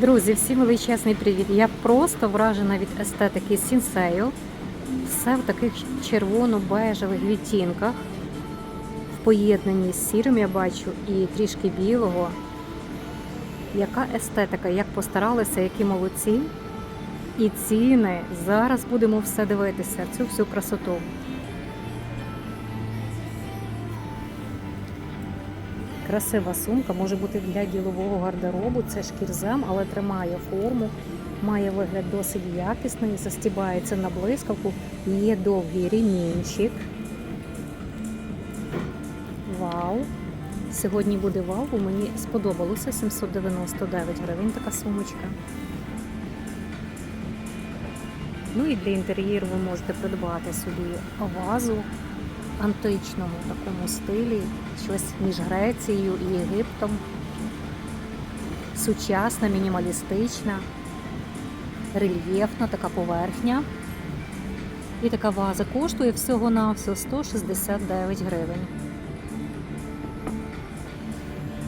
Друзі, всім величезний привіт! Я просто вражена від естетики сінсею. Все в таких червоно-бежевих відтінках. В поєднанні з сірим я бачу і трішки білого. Яка естетика, як постаралися, які молодці. І ціни. Зараз будемо все дивитися, цю всю красоту. Красива сумка може бути для ділового гардеробу. Це шкірзам, але тримає форму, має вигляд досить якісний, застібається на блискавку, є довгий ремінчик. Вау! Сьогодні буде вау, мені сподобалося 799 гривень така сумочка. Ну і для інтер'єру ви можете придбати собі вазу античному такому стилі, щось між Грецією і Єгиптом. Сучасна, мінімалістична, рельєфна така поверхня. І така ваза коштує всього-навсього 169 гривень.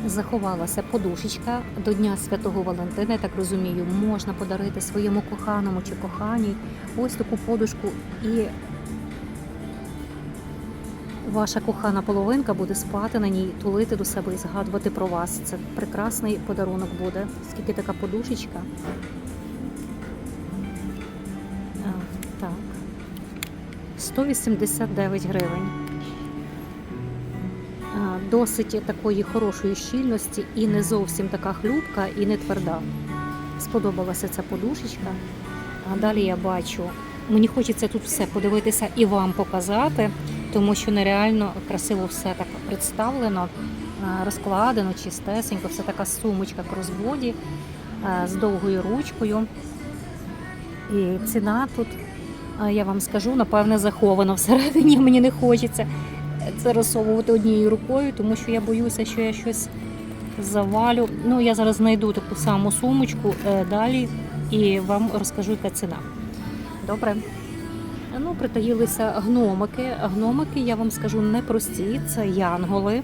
Заховалася подушечка до Дня Святого Валентина, я так розумію, можна подарити своєму коханому чи коханій ось таку подушку і Ваша кохана половинка буде спати на ній, тулити до себе і згадувати про вас. Це прекрасний подарунок буде. Скільки така подушечка? А, так. 189 гривень. А, Досить такої хорошої щільності і не зовсім така хлюпка, і не тверда. Сподобалася ця подушечка. А далі я бачу, мені хочеться тут все подивитися і вам показати тому що нереально красиво все так представлено, е, розкладено, чистесенько, все така сумочка кросбоді е, з довгою ручкою. І ціна тут, е, я вам скажу, напевне, захована всередині. Мені не хочеться це розсовувати однією рукою, тому що я боюся, що я щось завалю. Ну, я зараз знайду таку саму сумочку далі і вам розкажу, яка ціна. Добре. Ну, притаїлися гномики. Гномики, я вам скажу, непрості. Це янголи.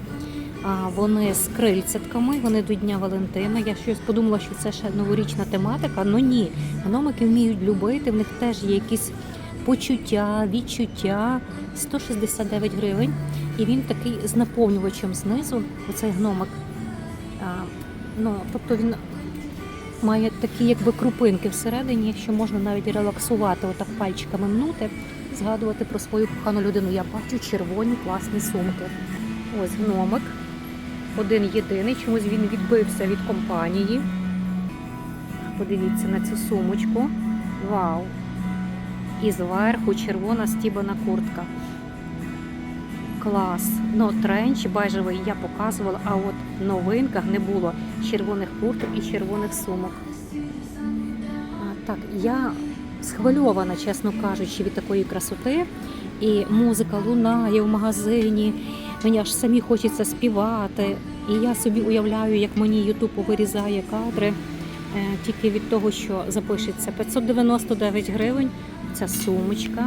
Вони з крильцятками, вони до Дня Валентина. Я щось подумала, що це ще новорічна тематика. Ну ні, гномики вміють любити, в них теж є якісь почуття, відчуття. 169 гривень. І він такий з наповнювачем знизу, оцей гномик. Ну, Тобто він має такі якби крупинки всередині, що можна навіть релаксувати, отак пальчиками мнути, згадувати про свою кохану людину. Я бачу червоні класні сумки. Ось гномик. Один єдиний, чомусь він відбився від компанії. Подивіться на цю сумочку. Вау! І зверху червона стібана куртка. Клас. Ну, тренч бежевий я показувала, а от в новинках не було червоних курток і червоних сумок. А, так, я схвильована, чесно кажучи, від такої красоти. І музика лунає в магазині. Мені аж самі хочеться співати. І я собі уявляю, як мені Ютуб вирізає кадри е, тільки від того, що запишеться 599 гривень. Ця сумочка,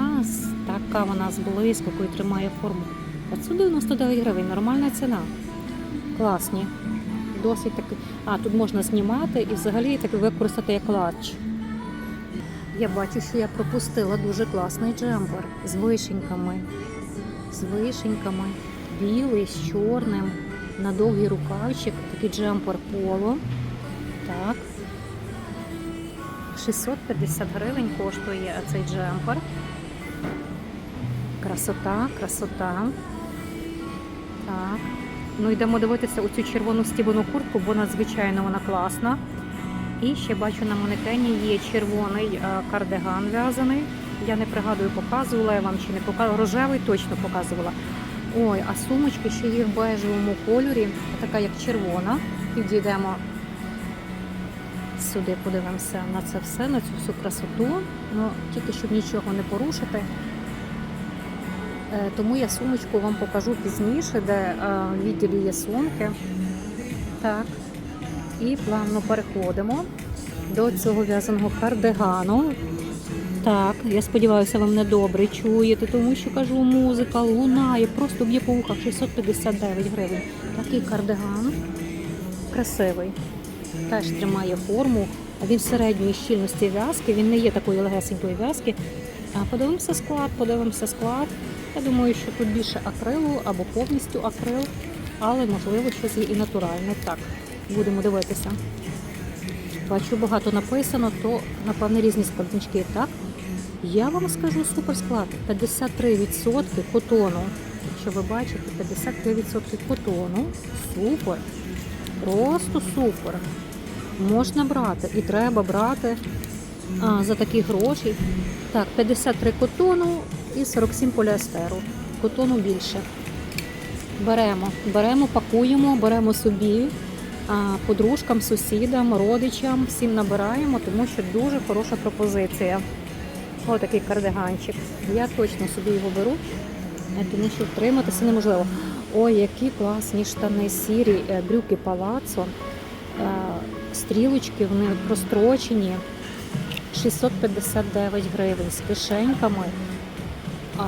така вона з блискавкою тримає форму. 599 гривень, нормальна ціна. Класні. Досить таки. А, тут можна знімати і взагалі так використати як лач. Я бачу, що я пропустила дуже класний джемпер з вишеньками. З вишеньками. Білий, з чорним, на довгий рукавчик, такий джемпер поло. Так. 650 гривень коштує цей джемпер. Красота, красота. Так. Ну, йдемо дивитися оцю червону стібану куртку, бо надзвичайно вона класна. І ще бачу на манекені є червоний е, кардиган в'язаний. Я не пригадую, показувала я вам чи не показувала. Рожевий точно показувала. Ой, а сумочки ще є в бежевому кольорі, така як червона. Підійдемо сюди, подивимося на це все, на цю всю красоту. Ну, Тільки щоб нічого не порушити. Е, Тому я сумочку вам покажу пізніше, де е, в відділі є сумки. Так. І плавно переходимо до цього в'язаного кардигану. Так, я сподіваюся, ви мене добре чуєте, тому що кажу, музика лунає, просто б'є по вухах 659 гривень. Такий кардиган красивий. Теж тримає форму, Він середньої щільності в'язки, він не є такої легесенької в'язки. Подивимося склад, подивимося склад. Я думаю, що тут більше акрилу або повністю акрил, але можливо щось є і натуральне. Так, будемо дивитися. Бачу, багато написано, то напевне різні складнички. Так, я вам скажу супер склад. 53% котону. Якщо ви бачите, 53% котону. Супер. Просто супер. Можна брати і треба брати а, за такі гроші. Так, 53 котону і 47 поліестеру. Котону більше. Беремо, беремо, пакуємо, беремо собі, подружкам, сусідам, родичам, всім набираємо, тому що дуже хороша пропозиція. Отакий кардиганчик. Я точно собі його беру, е, тому що втриматися неможливо. Ой, які класні штани сірі, е, брюки палацо, е, стрілочки вони прострочені. 659 гривень з кишеньками. А,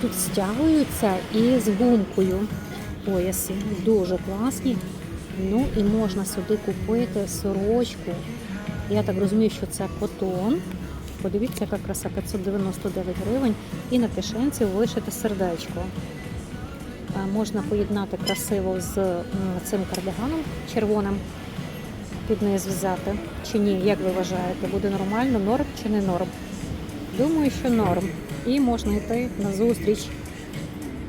тут стягуються і з гумкою пояси. Дуже класні. Ну і можна сюди купити сорочку. Я так розумію, що це котон. Подивіться, яка краса 599 гривень. І на кишенці вишите сердечко. Можна поєднати красиво з цим кардиганом червоним під низ взяти. Чи ні, як ви вважаєте, буде нормально, норм чи не норм? Думаю, що норм. І можна йти на зустріч.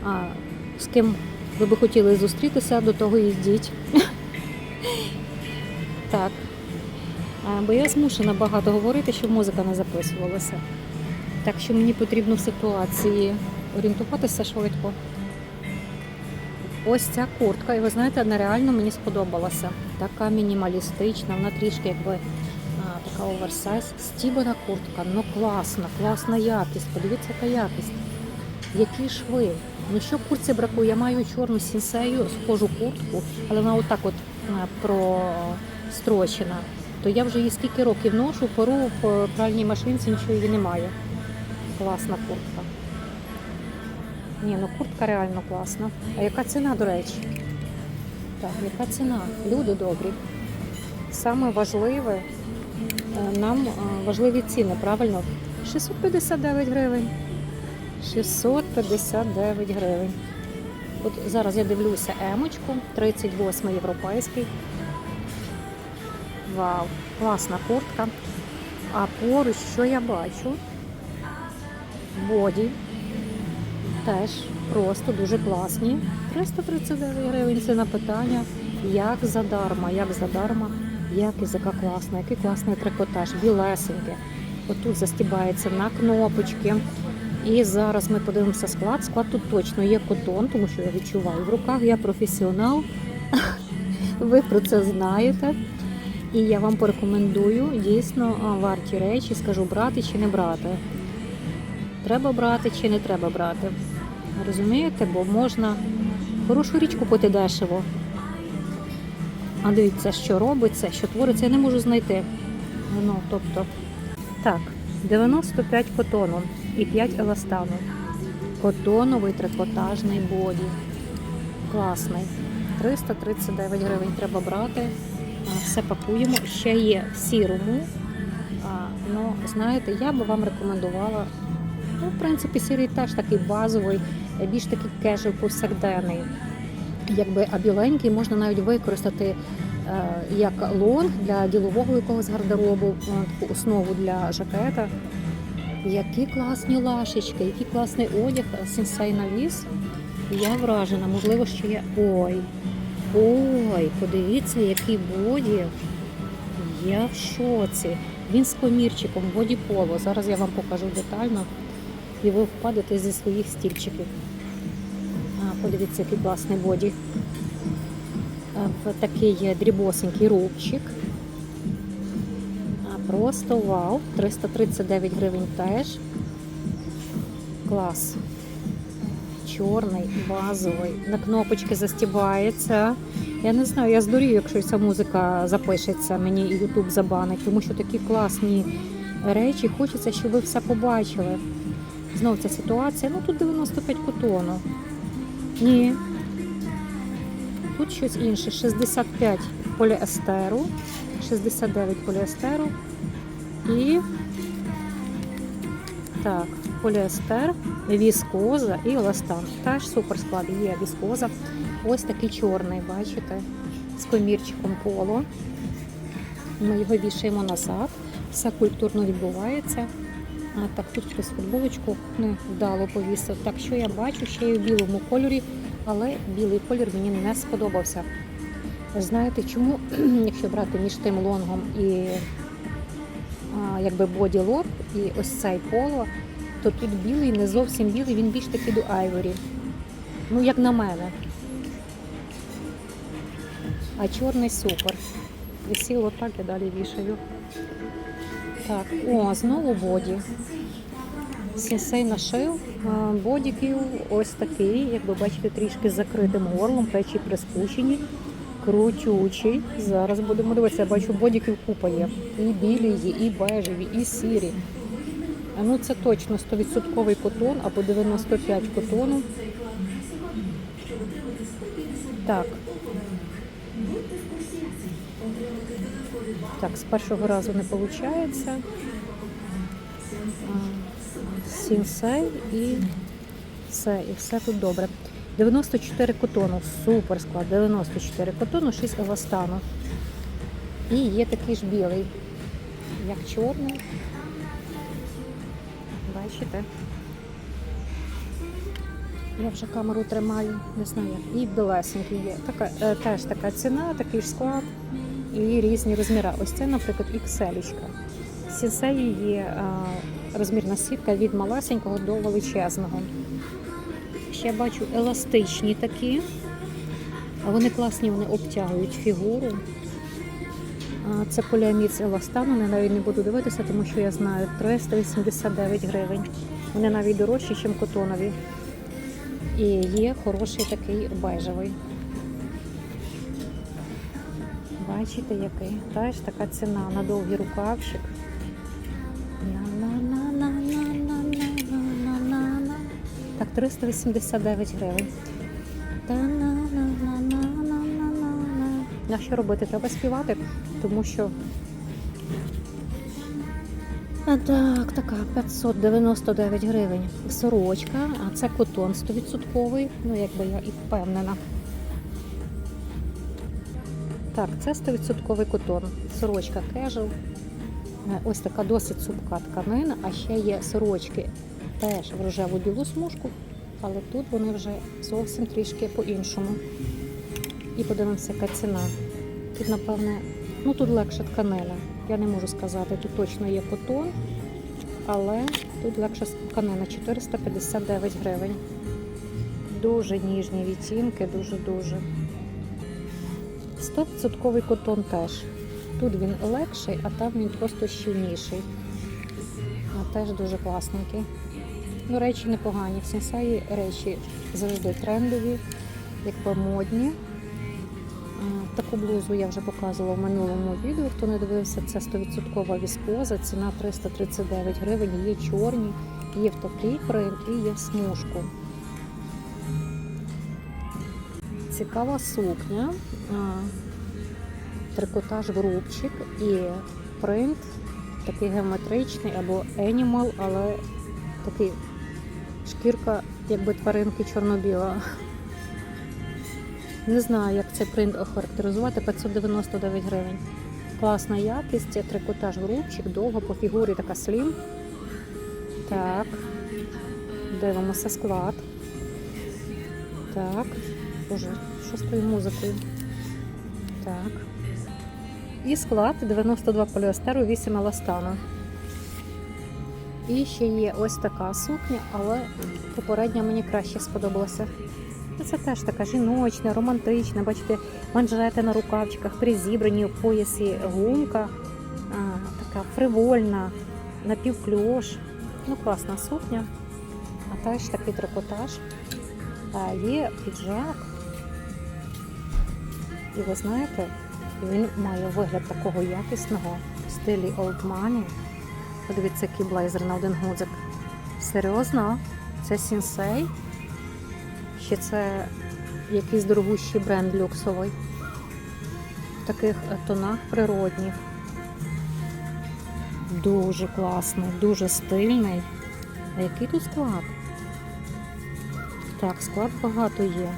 А, з ким ви би хотіли зустрітися, до того і йдіть. Так. Бо я змушена багато говорити, щоб музика не записувалася. Так що мені потрібно в ситуації орієнтуватися швидко. Ось ця куртка, і ви знаєте, вона реально мені сподобалася. Така мінімалістична, вона трішки якби а, така оверсайз. Стібана куртка, ну класна, класна якість. Подивіться, яка якість. Які шви. Ну що куртці бракує? Я маю чорну сінсею, схожу куртку, але вона отак от прострочена. То я вже її скільки років ношу, пору в пральній машинці нічого її немає. Класна куртка. Ні, ну куртка реально класна. А яка ціна, до речі? Так, яка ціна? Люди добрі. Саме важливе, е, нам е, важливі ціни, правильно? 659 гривень. 659 гривень. От зараз я дивлюся емочку, 38 європейський. Вау, класна куртка. А поруч, що я бачу? Боді. Теж просто дуже класні. 339 гривень це на питання. Як задарма, як задарма, якість яка класна, який класний трикотаж, білесеньке. Отут застібається на кнопочки. І зараз ми подивимося склад. Склад тут точно є котон, тому що я відчуваю в руках. Я професіонал. Ви про це знаєте. І я вам порекомендую дійсно варті речі, скажу брати чи не брати. Треба брати чи не треба брати. Розумієте, бо можна хорошу річ купити дешево. А дивіться, що робиться, що твориться, я не можу знайти. Ну, тобто, так, 95 котону і 5 еластану. Котоновий трикотажний боді. Класний. 339 гривень треба брати. Все пакуємо. Ще є сірому. Ну, знаєте, я би вам рекомендувала. Ну, в принципі, сірий теж такий базовий, більш такий кежел повсякденний. Якби а біленький можна навіть використати е, як лонг для ділового якогось гардеробу, е, таку основу для жакета. Які класні лашечки, який класний одяг сенсей навіс. Я вражена, можливо, що я. Ой, ой, подивіться, який боді. Я в шоці. Він з комірчиком, боді поло. Зараз я вам покажу детально. І ви впадете зі своїх стільчиків. А, подивіться, який класний боді. А, такий дрібосенький рубчик. Просто вау. 339 гривень теж. Клас. Чорний, базовий. На кнопочки застібається. Я не знаю, я здурію, якщо ця музика запишеться, мені Ютуб забанить, тому що такі класні речі. Хочеться, щоб ви все побачили. Знову ця ситуація. Ну тут 95 котону. Ні. Тут щось інше. 65 поліестеру, 69 поліестеру і так, поліестер, віскоза і еластан. Теж супер склад є віскоза. Ось такий чорний, бачите, з комірчиком поло. Ми його вішаємо назад. Все культурно відбувається. Так тут хтось футболочку не вдало повісив. Так що я бачу ще й у білому кольорі, але білий колір мені не сподобався. Знаєте чому? Якщо брати між тим лонгом і а, якби боділор, і ось цей поло, то тут білий не зовсім білий, він більш такий до айворі. Ну, як на мене. А чорний супер. Висіло так, я далі вішаю. Так, о, знову боді. Сінсей нашив бодіків ось такий, як ви бачите, трішки закритим горлом, плечі приспущені, крутючий. Зараз будемо дивитися, я бачу бодіків купа є. І білі є, і бежеві, і сірі. Ну це точно 100% котон або 95 котону. Так. Так, з першого разу не виходить. Сінсей і все, і все тут добре. 94 котону, супер склад, 94 котону, 6 еластану. І є такий ж білий, як чорний. Бачите? Я вже камеру тримаю, не знаю. І білесенький є. Така, е, теж така ціна, такий ж склад і різні розміри. Ось це, наприклад, XL. Сінсеї є розмірна сітка від малесенького до величезного. Ще бачу еластичні такі. Вони класні, вони обтягують фігуру. Це поліамід з еластану, я навіть не буду дивитися, тому що я знаю 389 гривень. Вони навіть дорожчі, ніж котонові. І є хороший такий бежевий. Бачите, який? Теж така ціна на довгий рукавчик. Так, 389 гривень. На що робити? Треба співати, тому що а так, така 599 гривень сорочка, а це котон 100%, ну якби я і впевнена. Так, це 100% котон. Сорочка кежел. Ось така досить супка тканина, а ще є сорочки теж в рожеву білу смужку, але тут вони вже зовсім трішки по-іншому. І подивимося, яка ціна. Тут, напевне, ну тут легша тканина. Я не можу сказати, тут точно є котон, але тут легша тканина 459 гривень. Дуже ніжні відтінки, дуже-дуже. 100% котон теж. Тут він легший, а там він просто щільніший. А теж дуже класненький. Ну, речі непогані. В сенсеї речі завжди трендові, якби модні. Таку блузу я вже показувала в минулому відео. Хто не дивився, це 100% віскоза, ціна 339 гривень. Є чорні, є в такий принт і є в смужку. Цікава сукня, трикотаж в рубчик і принт такий геометричний або енімал, але такий шкірка, якби тваринки чорно-біла. Не знаю, як цей принт охарактеризувати. 599 гривень. Класна якість, трикотаж в рубчик, довго по фігурі така слім. Так, дивимося склад. Так, боже, що з тою музикою? Так. І склад 92 поліестеру, 8 еластану. І ще є ось така сукня, але попередня мені краще сподобалася. Це теж така жіночна, романтична, бачите, манжети на рукавчиках, призібрані у поясі гумка, а, така фривольна, напівкльош. Ну, класна сукня. А теж такий трикотаж. А, є піджак. І ви знаєте, він має вигляд такого якісного в стилі Old Money. Подивіться, який блейзер на один гудзик. Серйозно? Це сінсей? Чи це якийсь дорогущий бренд люксовий? таких е, тонах природних. Дуже класний, дуже стильний. А який тут склад? Так, склад багато є.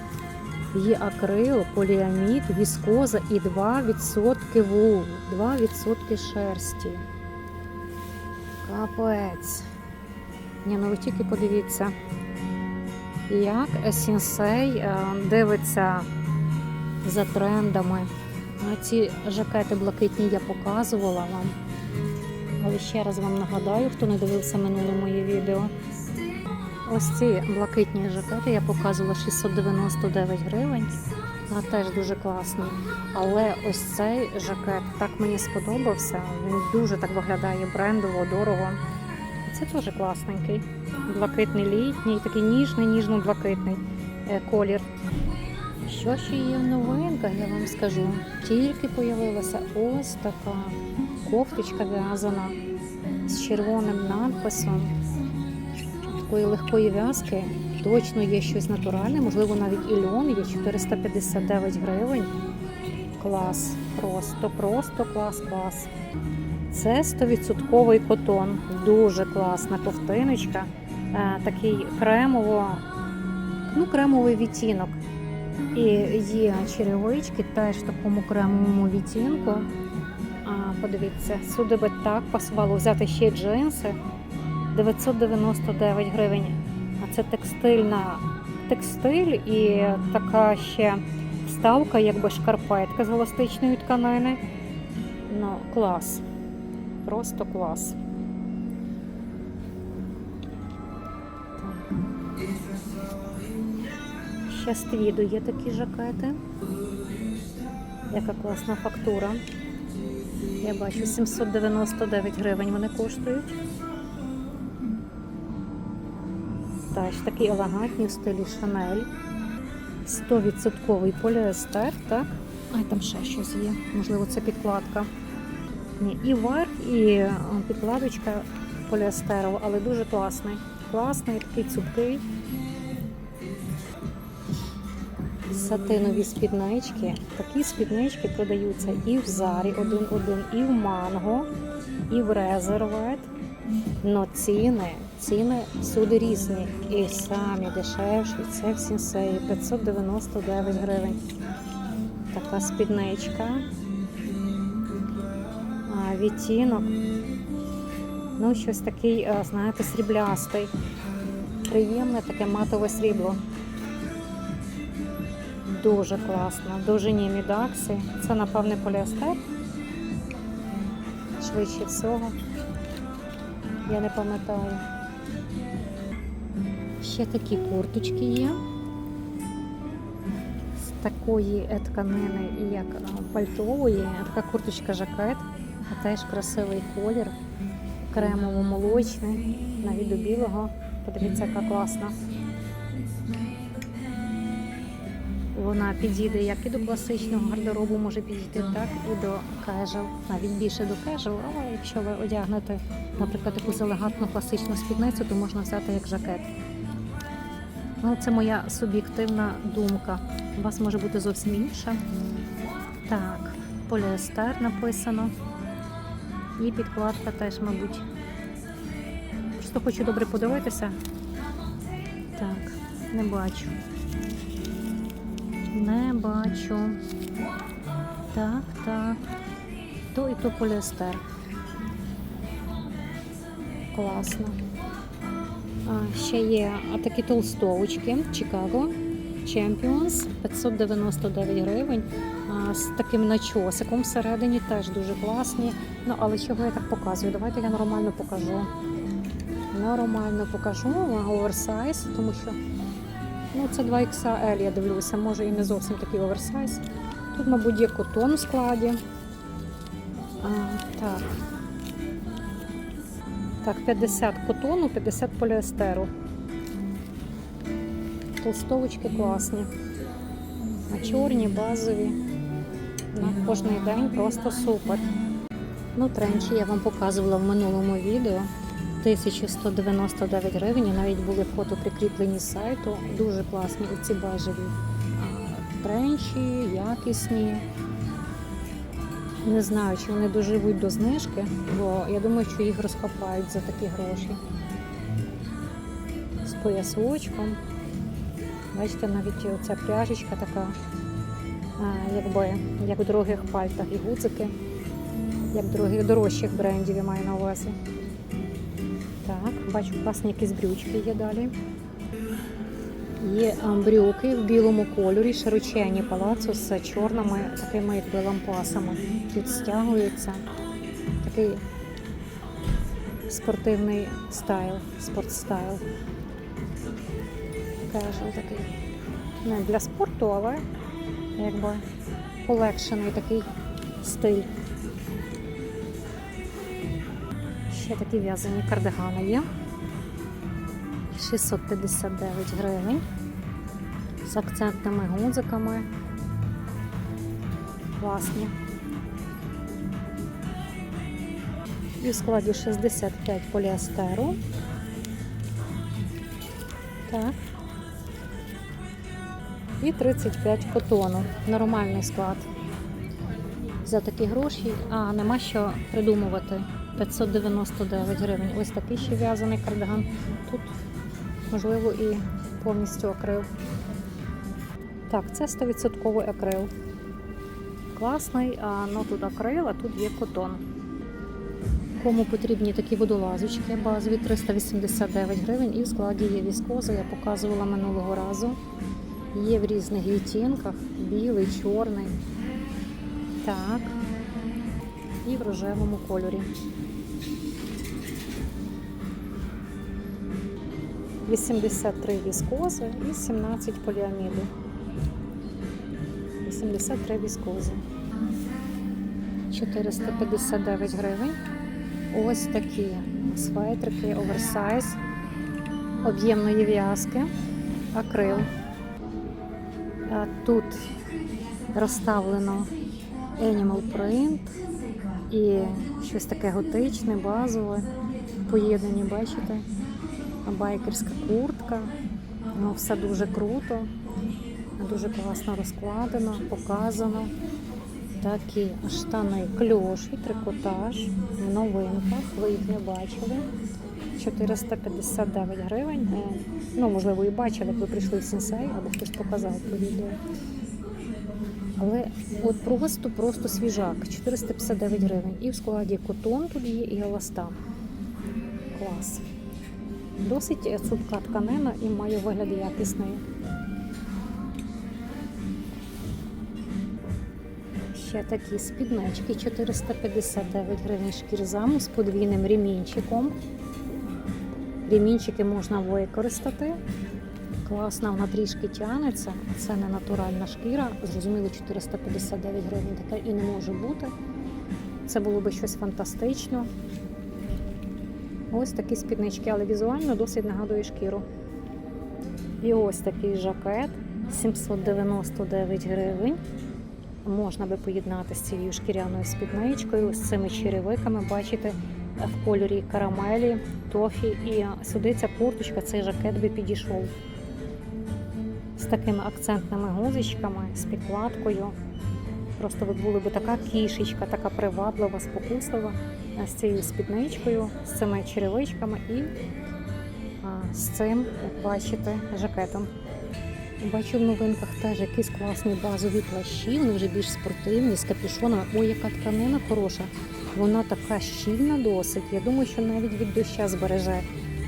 Є акрил, поліамід, віскоза і 2% вулу, 2% шерсті. Капець. Ні, ну ви тільки подивіться, як сінсей е, дивиться за трендами. Ну, Ці жакети блакитні я показувала вам. Але ще раз вам нагадаю, хто не дивився минуле моє відео. Ось ці блакитні жакети я показувала 699 гривень. А теж дуже класний. Але ось цей жакет так мені сподобався. Він дуже так виглядає брендово, дорого. Це теж класненький. Блакитний літній, такий ніжний, ніжно-блакитний е, колір. Що ще є в новинках, я вам скажу. Тільки появилася ось така кофточка в'язана з червоним надписом. Такої легкої в'язки. Точно є щось натуральне, можливо, навіть і льон є 459 гривень. Клас, просто, просто клас, клас. Це 100% котон. Дуже класна ковтиночка. Е, такий кремово, ну, кремовий відтінок. І є черевички теж в такому кремовому відтінку. Подивіться, сюди би так пасувало взяти ще джинси. 999 гривень. А це текстильна текстиль і така ще вставка, якби шкарпетка з еластичної тканини. Ну, клас. Просто клас. Ще з твіду є такі жакети. Яка класна фактура. Я бачу 799 гривень вони коштують. Теж такі елегантні в стилі Шанель. 100% поліестер, так? Ай, там ще щось є. Можливо, це підкладка. Ні, і верх, і е, підкладочка поліестерова, але дуже класний. Класний, такий цупкий. Сатинові спіднички. Такі спіднички продаються і в Зарі 1.1, і в Манго, і в Резервет. Но ціни, ціни всюди різні. І самі дешевші. Це в Сінсеї 599 гривень. Така спідничка. А, відтінок. Ну, щось такий, е, знаєте, сріблястий. Приємне таке матове срібло. Дуже класно. Дуже мідакси. Це, напевне, поліестер. Швидше всього. Я не пам'ятаю. Ще такі курточки є. З такої тканини, як пальтової. Така курточка жакет, а теж красивий колір. Кремово-молочний, навіть до білого. Подивіться, яка класна. Вона підійде як і до класичного гардеробу, може підійти так і до кежел, навіть більше до кежел, але якщо ви одягнете, наприклад, якусь елегантну класичну спідницю, то можна взяти як жакет. Ну, це моя суб'єктивна думка. У вас може бути зовсім інша. Так, поліестер написано. І підкладка теж, мабуть. Просто хочу добре подивитися. Так, не бачу. Не бачу. Так, так. То і то поліестер. Класно. А, ще є такі толстовочки Chicago Champions 599 гривень. А, з таким начосиком всередині теж дуже класні. Ну, але чого я так показую? Давайте я нормально покажу. Нормально покажу оверсайз, тому що Ну, це 2XL, я дивлюся, може і не зовсім такий оверсайз. Тут, мабуть, є котон у складі. А, так. Так, 50 котону, 50 поліестеру. Толстовочки класні. А чорні, базові. На кожний день просто супер. Ну, тренчі я вам показувала в минулому відео. 1199 гривень, навіть були фото прикріплені з сайту. Дуже класні оці бежеві тренчі, якісні. Не знаю, чи вони доживуть до знижки, бо я думаю, що їх розхопають за такі гроші. З поясочком. Бачите, навіть оця пряжечка така, якби, як в дорогих пальтах і гудзики, як дорогих дорожчих брендів я маю на увазі. Так, бачу, класні якісь брючки є далі. Є брюки в білому кольорі, широченні палацу з чорними такими якби лампасами. Тут стягується такий спортивний стайл, спортстайл. Кежуал такий. Не для спорту, але якби полегшений такий стиль. Ще такі в'язані кардигани є. 659 гривень з акцентними гудзиками. Класні. І в складі 65 поліестеру. Так. І 35 котону. Нормальний склад. За такі гроші, а нема що придумувати. 599 гривень. Ось такий ще в'язаний кардиган. Тут, можливо, і повністю акрил. Так, це 100% акрил. Класний, а ну тут акрил, а тут є котон. Кому потрібні такі водолазочки базові 389 гривень і в складі є віскоза, я показувала минулого разу. Є в різних відтінках, білий, чорний. Так. І в рожевому кольорі. 83 віскози і 17 поліаміду. 83 віскози. 459 гривень. Ось такі светрики, оверсайз, об'ємної в'язки, акрил. Тут розставлено Animal Print і щось таке готичне, базове, поєднані, бачите? Байкерська куртка. Ну, все дуже круто, дуже класно розкладено, показано. Такі штани кльош і трикотаж в новинках. Ви їх не бачили. 459 гривень. Е, Ну, можливо, і бачили, як ви прийшли в сенсей, або хтось показав по відео. Але от просто просто свіжак. 459 гривень. І в складі котон тут є, і еластан. Клас. Досить цупка тканина і має вигляд якісної. Ще такі спіднички 459 гривень шкірзаму з подвійним ремінчиком. Ремінчики можна використати. Класно, вона трішки тягнеться. Це не натуральна шкіра. Зрозуміло, 459 гривень таке і не може бути. Це було би щось фантастично. Ось такі спіднички, але візуально досить нагадує шкіру. І ось такий жакет 799 гривень. Можна би поєднати з цією шкіряною спідничкою, з цими черевиками, бачите, в кольорі карамелі, тофі. І сюди ця курточка, цей жакет би підійшов. Такими акцентними гузичками, з підкладкою. Просто ви були б така кішечка, така приваблива, спокуслива з цією спідничкою, з цими черевичками і з цим, як бачите, жакетом. Бачу в новинках теж якісь класні базові плащі, вони вже більш спортивні, з капюшонами. Ой, яка тканина хороша. Вона така щільна досить. Я думаю, що навіть від доща збереже.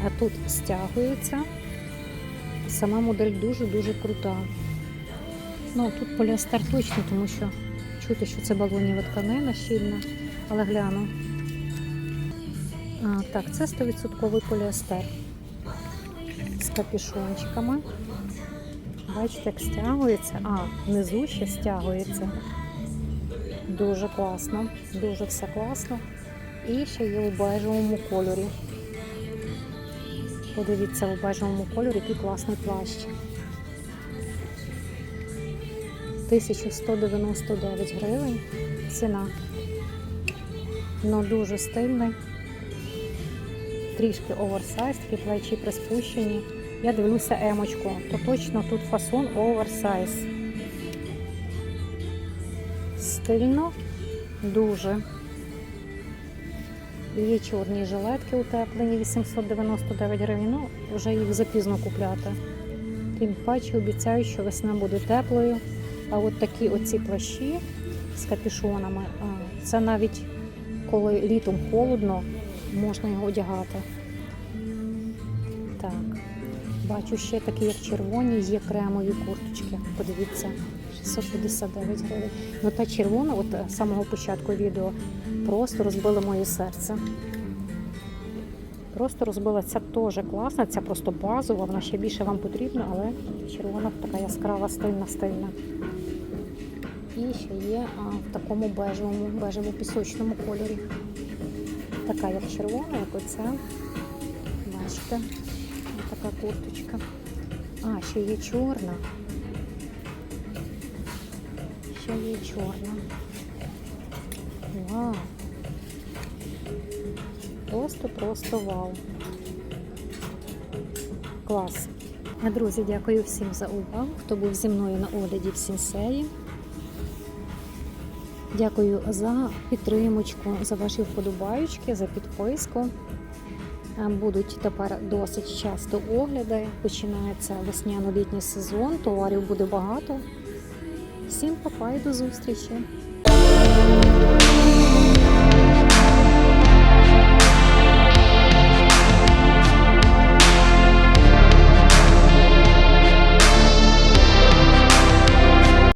А тут стягується. Сама модель дуже-дуже крута. Ну, тут поліестер точно, тому що чути, що це балонєва тканина щільна, але гляну. А, так, це 100% поліестер з капюшончиками. Бачите, як стягується. А, внизу ще стягується. Дуже класно, дуже все класно. І ще є у бежевому кольорі. Подивіться у бежевому кольорі, який класний плащ. 1199 гривень ціна. Ну дуже стильний. Трішки оверсайз, такі плечі приспущені. Я дивлюся емочку, то точно тут фасон оверсайз. Стильно, Дуже. Є чорні жилетки утеплені 899 гривень. Ну, вже їх запізно купляти. Тим паче обіцяють, що весна буде теплою. А от такі оці плащі з капюшонами, це навіть коли літом холодно, можна його одягати. Так. Бачу ще такі, як червоні, є кремові курточки. Подивіться, 659 гривень. Ну та червона, от е, з самого початку відео, просто розбила моє серце. Просто розбила ця теж класна, ця просто базова, вона ще більше вам потрібна, але червона така яскрава, стильна, стильна. І ще є а, в такому бежевому, бежево-пісочному кольорі. Така як червона, як оця. Бачите, така курточка. А, ще є чорна. Ще є чорна. Вау. Просто-просто вау. Клас. Друзі, дякую всім за увагу, хто був зі мною на огляді в Сінсеї. Дякую за підтримочку, за ваші вподобаючки, за підписку. Будуть тепер досить часто огляди. Починається весняно-літній сезон, товарів буде багато. Всім папа і до зустрічі!